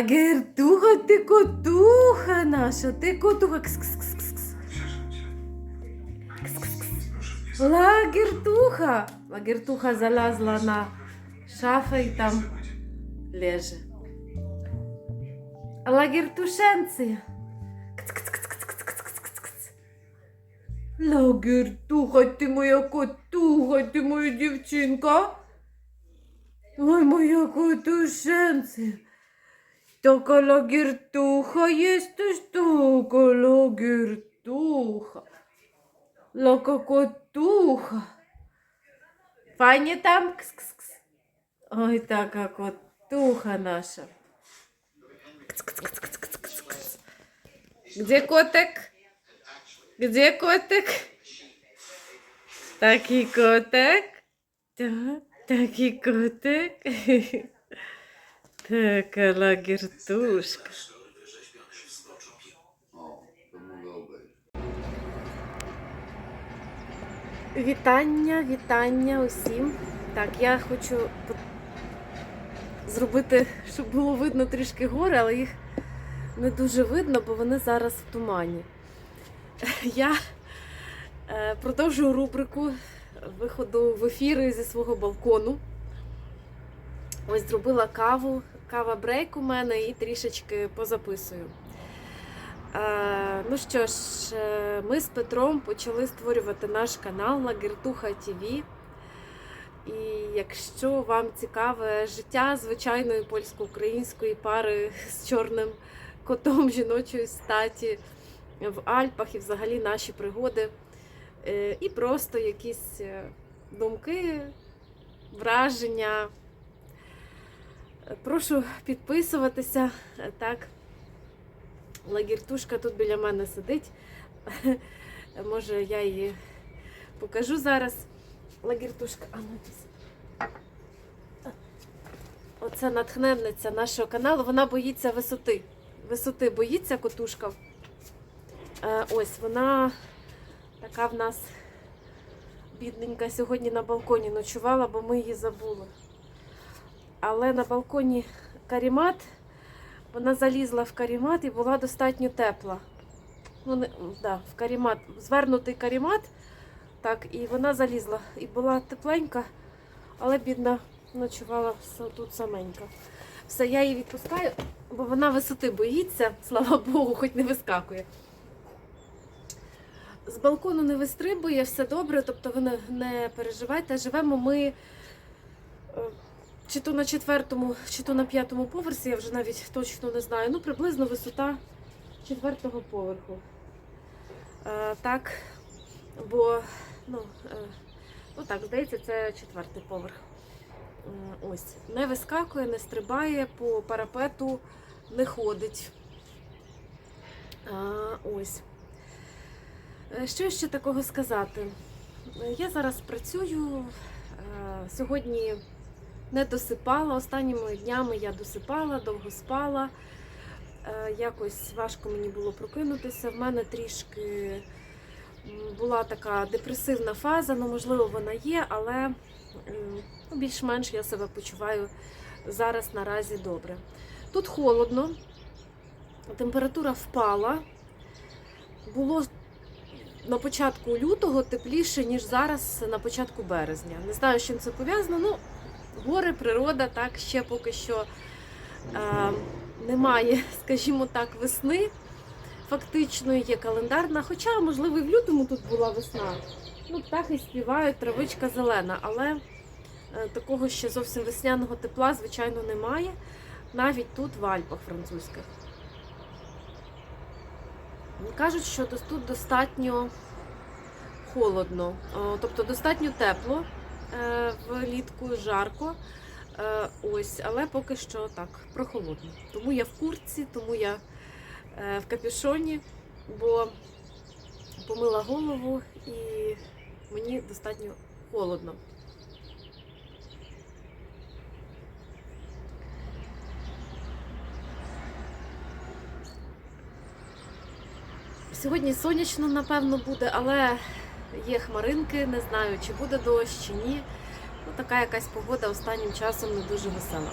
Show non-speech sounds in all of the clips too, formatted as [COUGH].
Лагертуха, ти котуха наша, ти котуха. Кс-кс-кс. Лагертуха. Лагертуха залазла на шафу і там леже. Лагертушенці. Лагертуха, ти моя котуха, ти моя дівчинка. Ой, моя котушенці. Така лагертуха єстиш, така лагертуха. Лака котуха. Файні там кс-кс-кс. Ой, така котуха наша. Кс-кс-кс-кс-кс-кс. Где котик? Где котик? Такий котик. Так, такий котик. [LAUGHS] Mogło być. Вітання, вітання усім. Так, я хочу зробити, щоб було видно трішки гори, але їх не дуже видно, бо вони зараз в тумані. Я е, продовжую рубрику виходу в ефіри зі свого балкону. Ось зробила каву, кава брейк у мене і трішечки позаписую. Ну що ж, е, ми з Петром почали створювати наш канал Лагертуха ТВ. І якщо вам цікаве життя звичайної польсько-української пари з чорним котом жіночої статі в Альпах і взагалі наші пригоди, е, і просто якісь е, думки, враження. Прошу підписуватися. Так, Лагіртушка тут біля мене сидить. [LAUGHS] Може, я її покажу зараз. Лагіртушка, а ну. Оце натхненниця нашого каналу. Вона боїться висоти. Висоти боїться котушка. Е, ось вона така в нас бідненька сьогодні на балконі ночувала, бо ми її забули. Але на балконі карімат. Вона залізла в карімат і була достатньо тепла. Ну, не, да, в карімат, звернутий карімат, так, і вона залізла. І була тепленька, але бідна ночувала тут саменька. Все, я її відпускаю, бо вона висоти боїться, слава Богу, хоч не вискакує. З балкону не вистрибує, все добре, тобто ви не переживайте. Живемо ми. Е, чи то на четвертому, чи то на п'ятому поверсі, я вже навіть точно не знаю. Ну, приблизно висота четвертого поверху. Е, так, бо, ну, е, ну так, здається, це четвертий поверх. М, Ось. Не вискакує, не стрибає, по парапету не ходить. А, ось. Е, Що ще такого сказати? Е, Я зараз працюю. е, Сьогодні не досипала. Останніми днями я досипала, довго спала. Е, Якось важко мені було прокинутися. В мене трішки була така депресивна фаза, ну можливо, вона є, але ну, більш-менш я себе почуваю зараз наразі добре. Тут холодно, температура впала. Було на початку лютого тепліше, ніж зараз на початку березня. Не знаю, з чим це пов'язано. Ну, гори, природа, так, ще поки що е, немає, [LAUGHS] скажімо так, весни. Фактично є календарна, хоча, можливо, і в лютому тут була весна. Ну, птахи співають, травичка зелена, але е, такого ще зовсім весняного тепла, звичайно, немає. Навіть тут, в Альпах французьких. Кажуть, що тут достатньо холодно, тобто достатньо тепло. Е, влітку жарко. Е, ось, але поки що так, прохолодно. Тому я в куртці, тому я е, в капюшоні, бо помила голову і мені достатньо холодно. Сьогодні сонячно, напевно, буде, але є хмаринки, не знаю, чи буде дощ, чи ні. Ну, така якась погода останнім часом не дуже весела.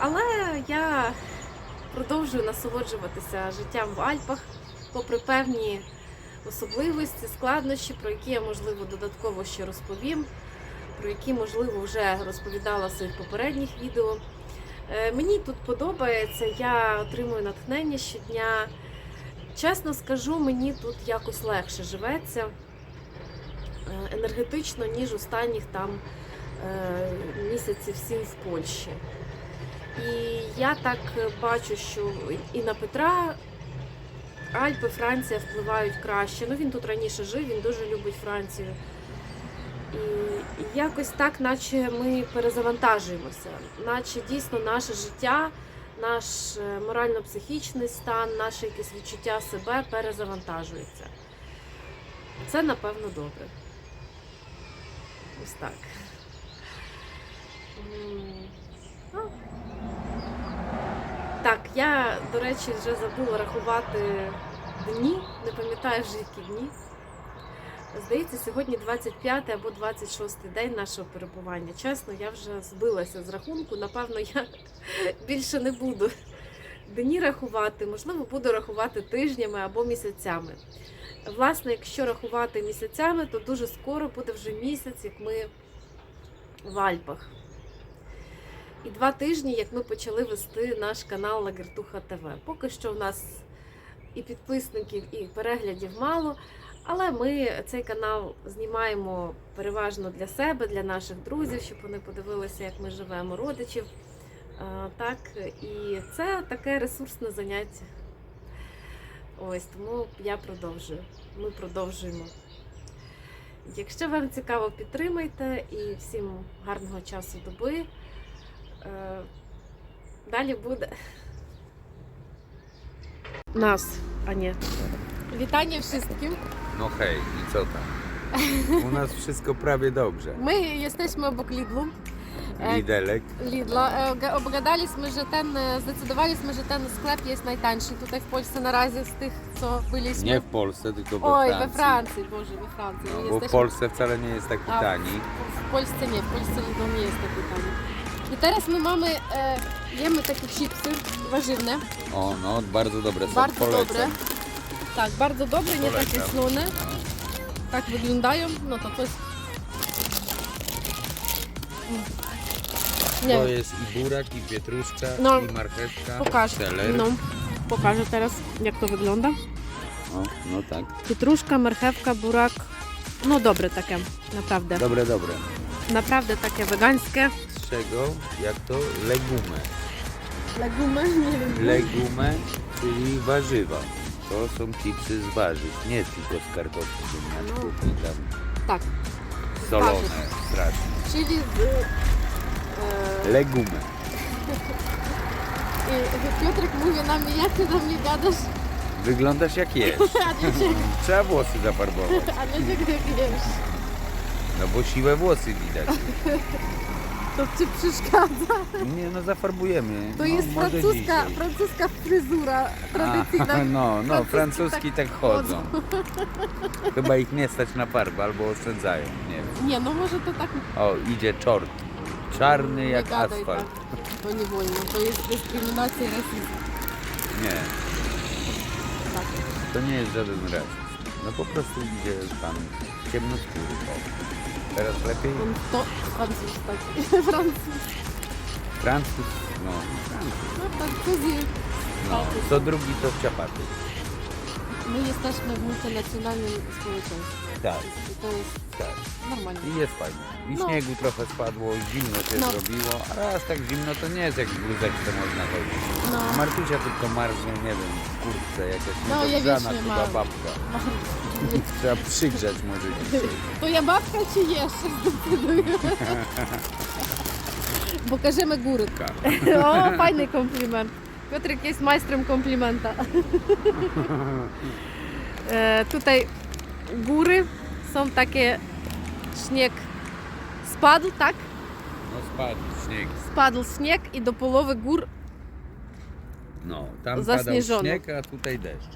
Але я продовжую насолоджуватися життям в Альпах, попри певні особливості, складнощі, про які я, можливо, додатково ще розповім, про які, можливо, вже розповідала в своїх попередніх відео. Е, Мені тут подобається, я отримую натхнення щодня. Чесно скажу, мені тут якось легше живеться енергетично, ніж останніх там е, місяців сім в Польщі. І я так бачу, що і на Петра Альпи, Франція впливають краще. Ну він тут раніше жив, він дуже любить Францію. І і якось так, наче ми перезавантажуємося, наче дійсно наше життя, наш е, морально-психічний стан, наше якесь відчуття себе перезавантажується. Це напевно добре. Ось так. Так, я, до речі, вже забула рахувати дні, не пам'ятаю вже які дні. Здається, сьогодні 25 або 26 день нашого перебування. Чесно, я вже збилася з рахунку. Напевно, я [LAUGHS] більше не буду дні рахувати, можливо, буду рахувати тижнями або місяцями. Власне, якщо рахувати місяцями, то дуже скоро буде вже місяць, як ми в Альпах. І два тижні, як ми почали вести наш канал Лагертуха ТВ. Поки що в нас і підписників, і переглядів мало. Але ми цей канал знімаємо переважно для себе, для наших друзів, щоб вони подивилися, як ми живемо, родичів. Так, і це таке ресурсне заняття. Ось тому я продовжую. Ми продовжуємо. Якщо вам цікаво, підтримайте і всім гарного часу доби. Е, Далі буде. Нас, а ні. Wszystkim. No hej, i co tam? U nas wszystko prawie dobrze. My jesteśmy obok Lidlu. E, Lidelek. Lidla. E, ga- Obgadaliśmy, że ten, e, zdecydowaliśmy, że ten sklep jest najtańszy tutaj w Polsce na razie z tych, co byliśmy. Nie w Polsce, tylko we Oj, Francji. we Francji, Boże, we Francji. No, bo w jesteśmy- Polsce wcale nie jest taki A, tani. W Polsce nie, w Polsce Lidl nie jest taki tani. I teraz my mamy, e, jemy takie chipsy warzywne, O, no, bardzo dobre są, bardzo polecam. dobre. Tak, bardzo dobre, nie takie Polecam. słone. Tak wyglądają, no to to jest... Mm. Nie To jest i burak, i pietruszka, No, i marchewka, Pokaż. seler. No, pokażę teraz, jak to wygląda. O, no tak. Pietruszka, marchewka, burak. No dobre takie, naprawdę. Dobre, dobre. Naprawdę takie wegańskie. Z czego? Jak to? Legume. Legumy, [LAUGHS] nie wiem. Legume, czyli warzywa. To są chipsy z warzyw, nie tylko z kartofli, ziemniaczków i tam Tak, solone strasznie. czyli z... Legume. i Piotrek mówi na mnie, jak ty do mnie gadasz, Wyglądasz jak jesz. [LAUGHS] a nie się, Trzeba włosy zafarbować. [LAUGHS] a nie się wiesz. No bo siłe włosy widać. To ci przeszkadza. Nie no zafarbujemy. To no, jest może francuska, dzisiaj. francuska fryzura tradycyjna. A, [LAUGHS] no, no, Francuski francuski tak chodzą. Chyba ich nie stać na farbę albo oszczędzają. Nie wiem. Nie, no może to tak O, idzie czort. Czarny jak gadaj asfalt. tak. To nie wolno, to jest dyskryminacja i rasizm. Nie, Tak. to nie jest żaden rasizm. No po prostu idzie pan ciemnoskóry. O. Teraz lepiej? On to Francuz taki. [LAUGHS] Francuz. Francuz, no, Francuz. No Francuzi. No, co drugi to ciapaty. My jesteśmy w multinacjonalnym społeczeństwie. Tak, I to jest tak. normalnie. I jest fajnie. I No. śniegu trochę spadło, zimno się No. zrobiło, a raz tak zimno to nie jest jak w bluzeczce można chodzić. No. Martusia tylko marznie, nie wiem, w kurtce jakaś No, ja niedogrzana wiecznie chyba mam. babka. Trzeba przygrzać może dzisiaj. To ja babka czy jeszcze zdecyduję? Pokażemy góry. [LAUGHS] O, fajny kompliment. Piotrek jest majstrem komplimenta. [LAUGHS] E, tutaj góry są takie, śnieg spadł, tak? No spadł śnieg. Spadł śnieg i do połowy gór, No, tam padał śnieg, a tutaj deszcz.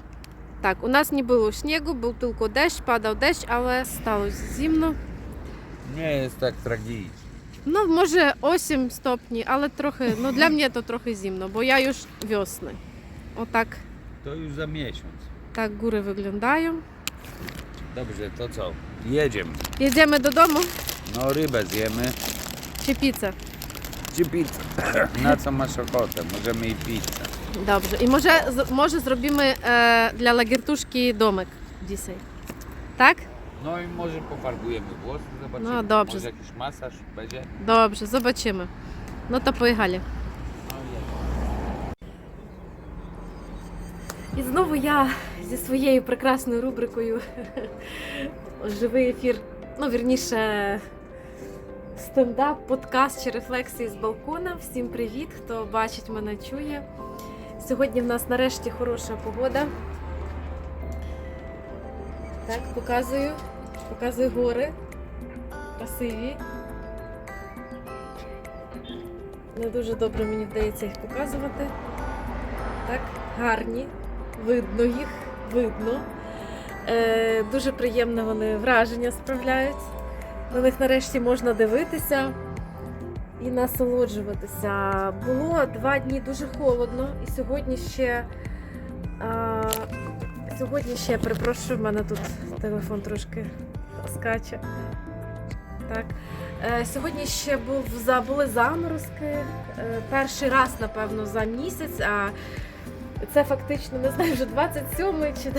tak, u nas nie było śniegu, był tylko deszcz, padał deszcz, ale stało zimno. Nie jest tak tragicznie. No może 8 stopni, ale trochę, no dla mnie to trochę zimno, bo ja już wiosny. O tak, To już za miesiąc. tak góry wyglądają. Dobrze, to co? Jedziemy. Jedziemy do domu No rybę zjemy. czy pizzę? Czy pizzę? [CLEARS THROAT] Na co masz ochotę? Możemy i pizzę. Dobrze. I może, z- może zrobimy e, dla Lagiertuszki domek dzisiaj. Tak? No i może pofarbujemy włosy, zobaczymy. No, dobrze. Może jakiś masaż będzie? Dobrze, zobaczymy. No to pojechali. І знову я зі своєю прекрасною рубрикою [LAUGHS] Живий ефір, ну вірніше, стендап, подкаст чи рефлексії з балкона. Всім привіт, хто бачить мене, чує. Сьогодні в нас нарешті хороша погода. Так, показую. Показую гори. Красиві. Не дуже добре мені вдається їх показувати. Так, гарні, видно їх, видно. Е, дуже приємне вони враження справляють. На них нарешті можна дивитися і насолоджуватися. Було два дні дуже холодно, і сьогодні ще. А, сьогодні ще, перепрошую, в мене тут телефон трошки скаче. Так. Е, Сьогодні ще був були заморозки. Е, Перший раз, напевно, за місяць. А це фактично не знаю, вже 27-й чи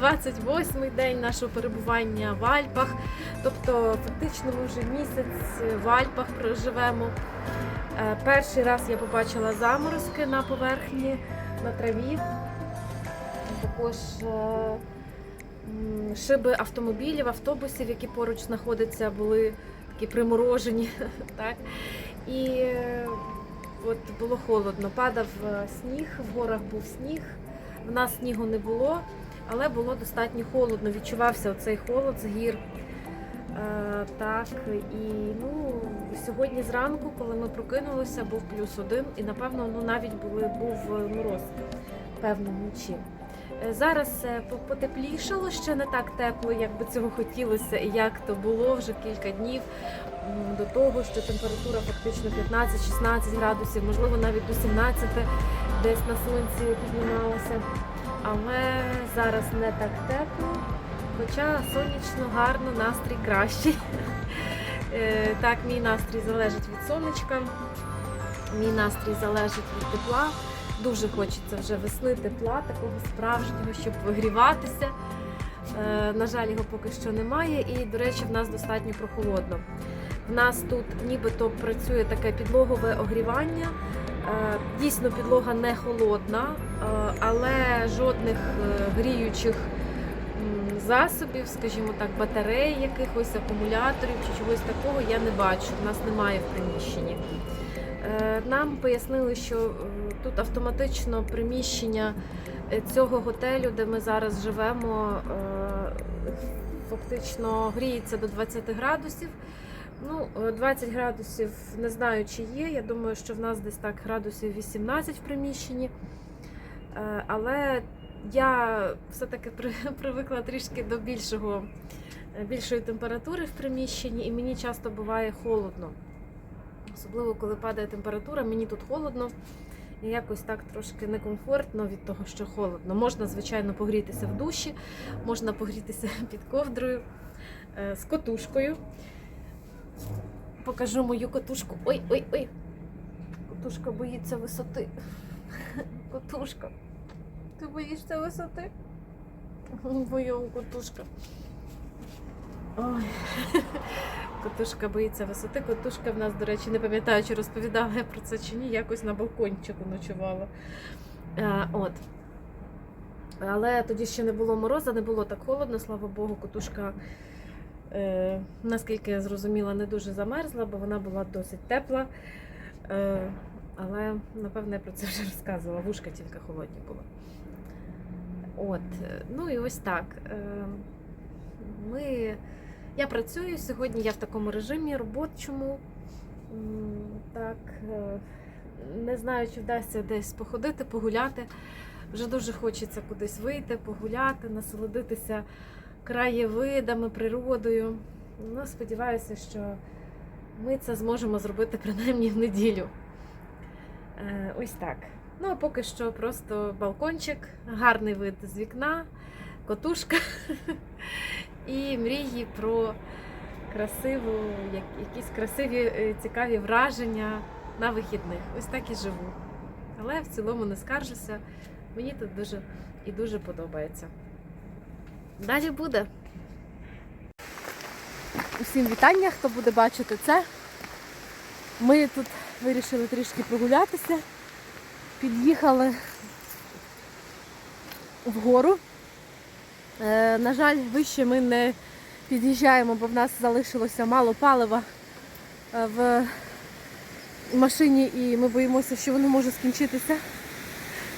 28-й день нашого перебування в Альпах. Тобто, фактично, ми вже місяць в Альпах проживемо. Е, Перший раз я побачила заморозки на поверхні, на траві. Також е, шиби автомобілів, автобусів, які поруч знаходяться, були такі приморожені. [LAUGHS] Так? І е, от було холодно. Падав е, сніг, в горах був сніг. В нас снігу не було, але було достатньо холодно. Відчувався оцей холод з гір. Е, так, і ну, сьогодні зранку, коли ми прокинулися, був плюс один, і напевно ну, навіть були, був е, мороз, певно, вночі. Е, Зараз е, потеплішало, ще не так тепло, як би цього хотілося, і як то було вже кілька днів до того, що температура фактично 15-16 градусів, можливо, навіть до 17 десь на сонці піднімалася. Але зараз не так тепло, хоча сонячно, гарно, настрій кращий. [LAUGHS] Е, Так, мій настрій залежить від сонечка, мій настрій залежить від тепла. Дуже хочеться вже весни тепла, такого справжнього, щоб вигріватися. Е, На жаль, його поки що немає. І, до речі, в нас достатньо прохолодно. В нас тут нібито працює таке підлогове огрівання. Е, Дійсно, підлога не холодна, е, але жодних гріючих засобів, скажімо так, батарей, якихось акумуляторів чи чогось такого я не бачу. В нас немає в приміщенні. Нам пояснили, що тут автоматично приміщення е, цього готелю, де ми зараз живемо, е, фактично гріється до 20 градусів. Ну, е, 20 градусів не знаю, чи є. Я думаю, що в нас десь так градусів 18 в приміщенні. Е, Але я все-таки [LAUGHS] привикла трішки до більшого, е, більшої температури в приміщенні, і мені часто буває холодно. Особливо, коли падає температура, мені тут холодно і якось так трошки некомфортно від того, що холодно. Можна, звичайно, погрітися в душі, можна погрітися [LAUGHS] під ковдрою е, з котушкою. Покажу мою котушку. Ой, ой, ой. Котушка боїться висоти. [LAUGHS] Котушка. Ти боїшся висоти? Моя котушка. Ой. [LAUGHS] Котушка боїться висоти. Котушка в нас, до речі, не пам'ятаю, чи розповідала я про це чи ні, якось на балкончику ночувала. Е, от. Але тоді ще не було мороза, не було так холодно, слава Богу, котушка, е, наскільки я зрозуміла, не дуже замерзла, бо вона була досить тепла. Е, але, напевно, я про це вже розказувала. Вушка тільки холодні були. От, е, ну і ось так. Е, Ми... Я працюю сьогодні, я в такому режимі робочому. Так, е, не знаю, чи вдасться десь походити, погуляти. Вже дуже хочеться кудись вийти, погуляти, насолодитися краєвидами, природою. Ну, сподіваюся, що ми це зможемо зробити принаймні в неділю. Е, Ось так. Ну, а поки що просто балкончик, гарний вид з вікна, котушка і мрії про красиву, якісь красиві, е, цікаві враження на вихідних. Ось так і живу. Але в цілому не скаржуся. Мені тут дуже і дуже подобається. Далі буде. Усім вітання, хто буде бачити це. Ми тут вирішили трішки прогулятися. Під'їхали вгору. Е, на жаль, вище ми не під'їжджаємо, бо в нас залишилося мало палива е, в машині і ми боїмося, що воно може скінчитися.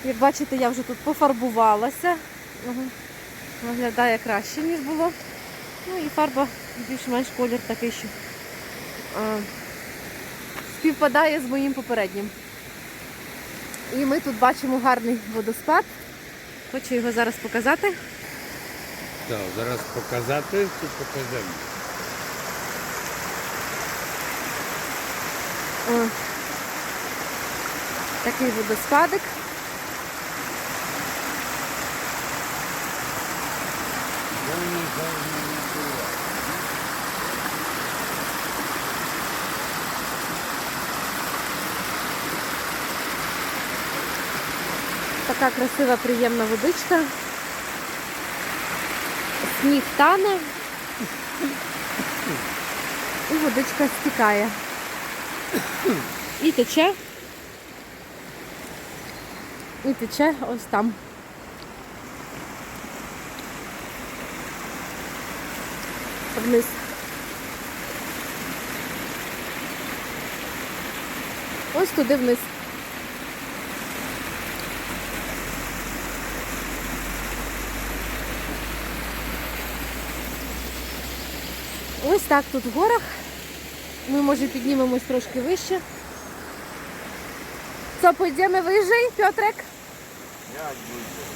Як бачите, я вже тут пофарбувалася. Виглядає краще, ніж було. Ну і фарба більш-менш колір такий, що е, співпадає з моїм попереднім. І ми тут бачимо гарний водоспад. Хочу його зараз показати. Co, zaraz pokazaty, czy pokażemy? О, такий водоспадик. Така красива, приємна водичка. Сніг тане. І водичка стікає. І тече. І тече ось там. Вниз. Ось туди вниз. Ось так тут в горах. Ми, може, піднімемось трошки вище. Co, pójdziemy wyżej, Piotrek? Jak będzie?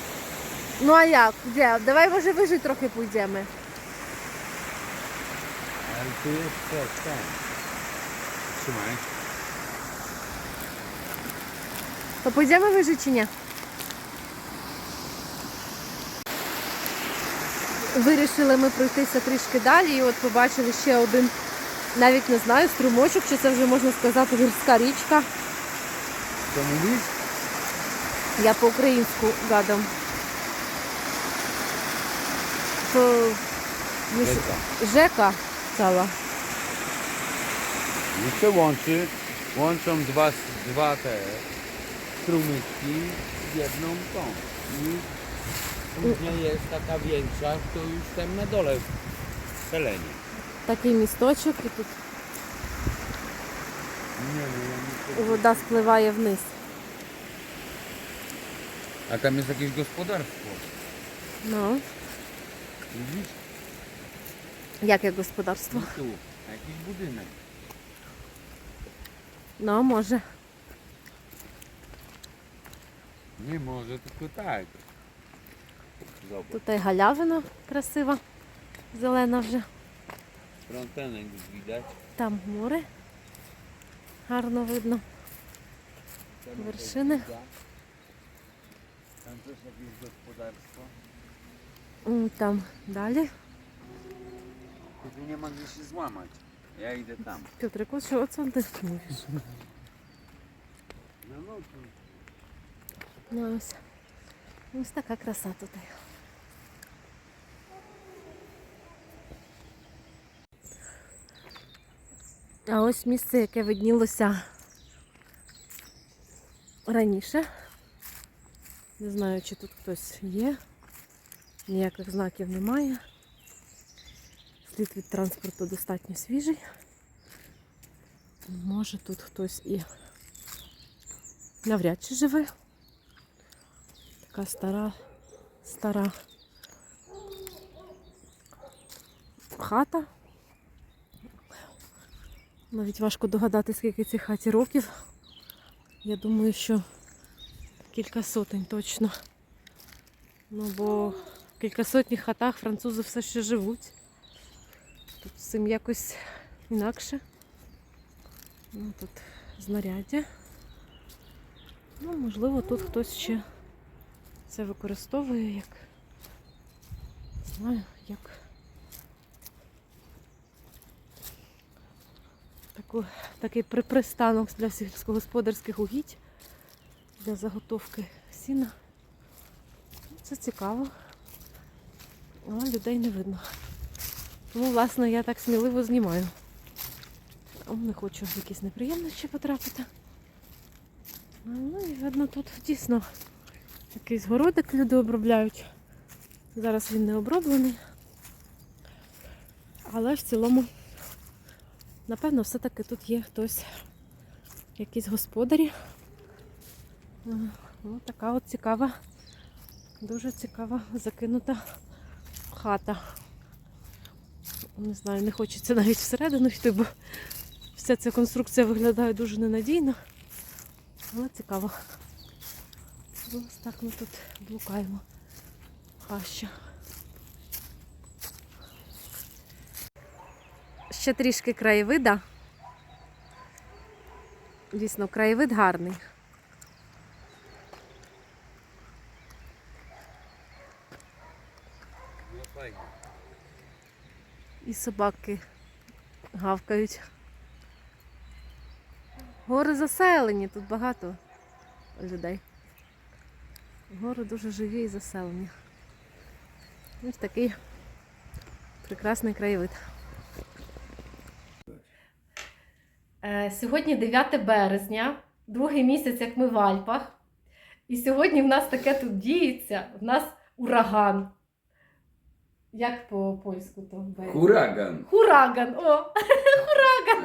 No a jak? Gdzie? Dawaj może wyżej trochę pójdziemy. Ale tu jest coś tam. Вирішили ми пройтися трішки далі і от побачили ще один, навіть не знаю, струмочок, чи це вже можна сказати гірська річка. Co mówisz? Я по-українську гадам. Rzeka. Rzeka cała. I się łączy, łączą dwa, dwa te strumyczki w jedną tą. I później jest taka większa, to już tam na dole w Selenie. Такий місточок і тут Nie wiem, вода спливає вниз. A tam jest jakieś gospodarstwo. Ну, Widzisz? яке господарство? I tu. Jakiś budynek. Ну, може. Nie może, tylko tak. Тут і галявина красива, зелена вже. Там море. Гарно видно. Tam Werszyny. jakaś wiga. Tam też jakieś gospodarstwo. М, Там далі. Nie ma gdzie się złamać. Ja idę tam. Петрику, що це ти tu Ну, ось. Ось така краса тут. А ось місце, яке виднілося раніше. Не знаю, чи тут хтось є. Ніяких знаків немає. Слід від транспорту достатньо свіжий. Може тут хтось і навряд чи живе. Така стара, стара хата. Навіть важко догадати, скільки цій хаті років. Я думаю, що кілька сотень точно. Ну, бо в кількасотніх хатах французи все ще живуть. Тут з цим якось інакше. Ну, тут знаряддя. Ну, можливо, тут хтось ще це використовує як. Знаю, як. Таку, такий при- пристанок для сільськогосподарських угідь, для заготовки сіна. Це цікаво. Але людей не видно. Тому, власне, я так сміливо знімаю. Не хочу в якісь неприємності потрапити. Ну і видно, тут дійсно якийсь городик люди обробляють. Зараз він не оброблений. Але в цілому, напевно, все-таки тут є хтось, якісь господарі. Е, Ну, така от цікава, дуже цікава закинута хата. Не знаю, не хочеться навіть всередину йти, бо вся ця конструкція виглядає дуже ненадійно. Але цікаво. Ось так ми тут блукаємо. Хаща. Ще трішки краєвида. Дійсно, краєвид гарний. І собаки гавкають. Гори заселені, тут багато людей. Гори дуже живі і заселені. Ось такий прекрасний краєвид. Е, Сьогодні 9 березня, другий місяць, як ми в Альпах. І сьогодні в нас таке тут діється. В нас ураган. Як по польську то będzie? Huragan. Huragan, o!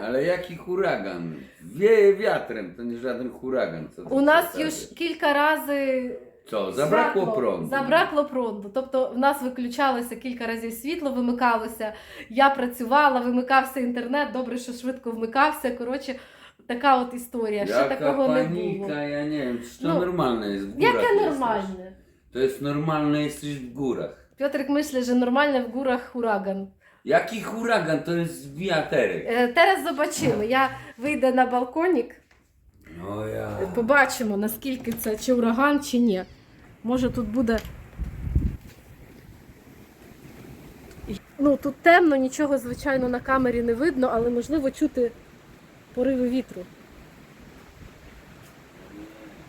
Ale jaki huragan? Wieje wiatrem, to nie żaden huragan. Co ty У нас przedstawiasz? już кілька разів Zabrakło світло- prądu? Забракло пронду. Тобто в нас виключалося кілька разів світло, вимикалося. Я працювала, вимикався інтернет, добре, що швидко вмикався. Коротше, така от історія. Ще Jaka такого не було. ja wiem, czy to No, normalne jest w. Яке нормальне? To jest normalne, jesteś w górach. Пьотрик myśli, że normalne в горах хураган. Jaki huragan? To jest wiaterek. Е, Teraz zobaczymy. Я вийду на балконік, No ja. побачимо, наскільки це чи ураган, чи ні. Може тут буде. Ну, тут темно, нічого, звичайно, на камері не видно, але можливо чути пориви вітру.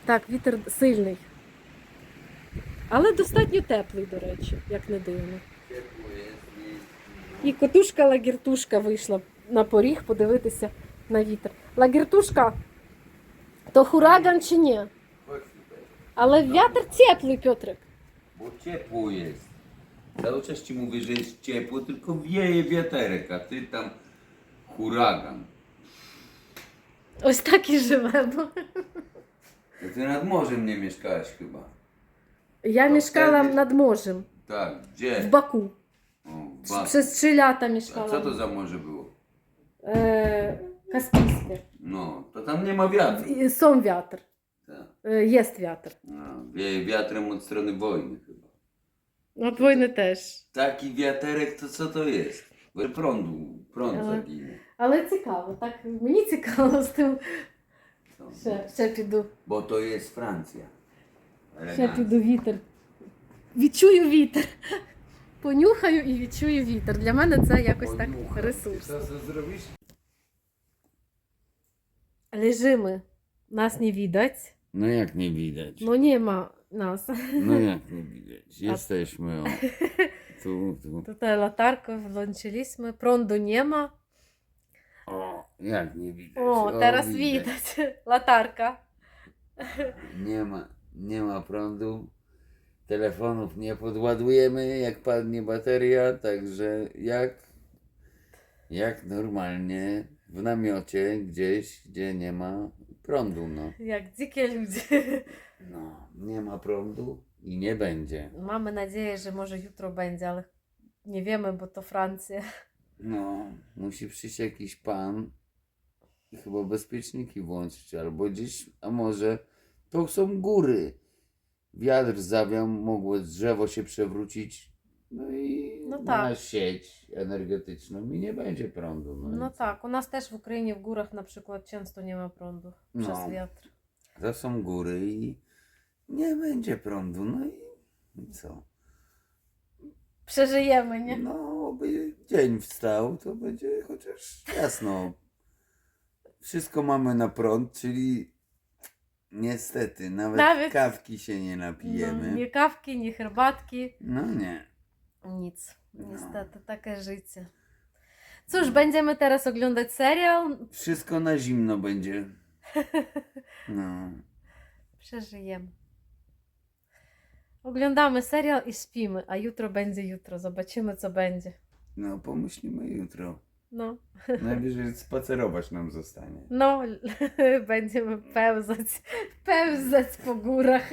Так, вітер сильний. Але достатньо теплий, до речі, як не дивно. І котушка лагіртушка вийшла на поріг подивитися на вітер. Лагіртушка, то хураган чи ні? Chodź tutaj. Але вітер теплий, Пьотрик. Bo ciepło jest. Cały czas ci mówię, że jest ciepło, tylko wieje wiaterek, a ty tam huragan. Ось tak і живемо. To ty nad morzem nie mieszkałaś chyba. Я То мешкала вtedy- над морем, Tak, в gdzie? Баку. O, w Baku. Przez trzy lata A co to mieszkałam. za morze było? E, Kaspijskie. No, to tam nie ma wiatru. I Są wiatr. Tak. E, Jest wiatr. A, wieje wiatrem od strony wojny chyba. Od wojny też. Taki wiaterek to co to jest? Bo prądu, prąd Ale- zaginie. Але цікаво, так мені цікаво з тим. Co? Ще, ще піду. Bo to jest Francja. Ще Elegancko. піду вітер. Відчую вітер. Понюхаю і відчую вітер. Для мене це якось так Понюхай. ресурс. Co zrobisz? Leżymy. Nas nie widać. No jak nie widać? No nie ma nas. No jak nie widać? Jesteśmy o, [LAUGHS] tu, tu. Tutaj latarkę włączyliśmy. Prądu nie ma. O, jak nie widać. O, teraz widać. [LAUGHS] Latarka. Nie ma, nie ma prądu. Telefonów nie podładujemy, jak padnie bateria, także jak, jak normalnie w namiocie gdzieś, gdzie nie ma prądu, no. Jak dzikie ludzie. No, nie ma prądu i nie będzie. Mamy nadzieję, że może jutro będzie, ale nie wiemy, bo to Francja. No, musi przyjść jakiś pan i chyba bezpieczniki włączyć, albo gdzieś, a może to są góry. Wiatr zawiał, mogło drzewo się przewrócić, no i No na tak. sieć energetyczną i nie będzie prądu. No, No i tak, u nas też w Ukrainie w górach na przykład często nie ma prądu przez No. wiatr. To są góry i nie będzie prądu, no i, i co? Przeżyjemy, nie? No, by dzień wstał, to będzie chociaż jasno. Wszystko mamy na prąd, czyli niestety nawet, Nawet- kawki się nie No, napijemy. nie kawki, nie herbatki, No nie. Nic. No. Niestety, takie życie. Cóż, będziemy teraz oglądać serial. Wszystko na zimno będzie. [LAUGHS] No. Przeżyjemy. Oglądamy serial i śpimy, a jutro będzie jutro. Zobaczymy, co będzie. No, pomyślimy jutro. No, [LAUGHS] Najwyżej spacerować nam zostanie. no, [LAUGHS] będziemy pełzać, pełzać po górach.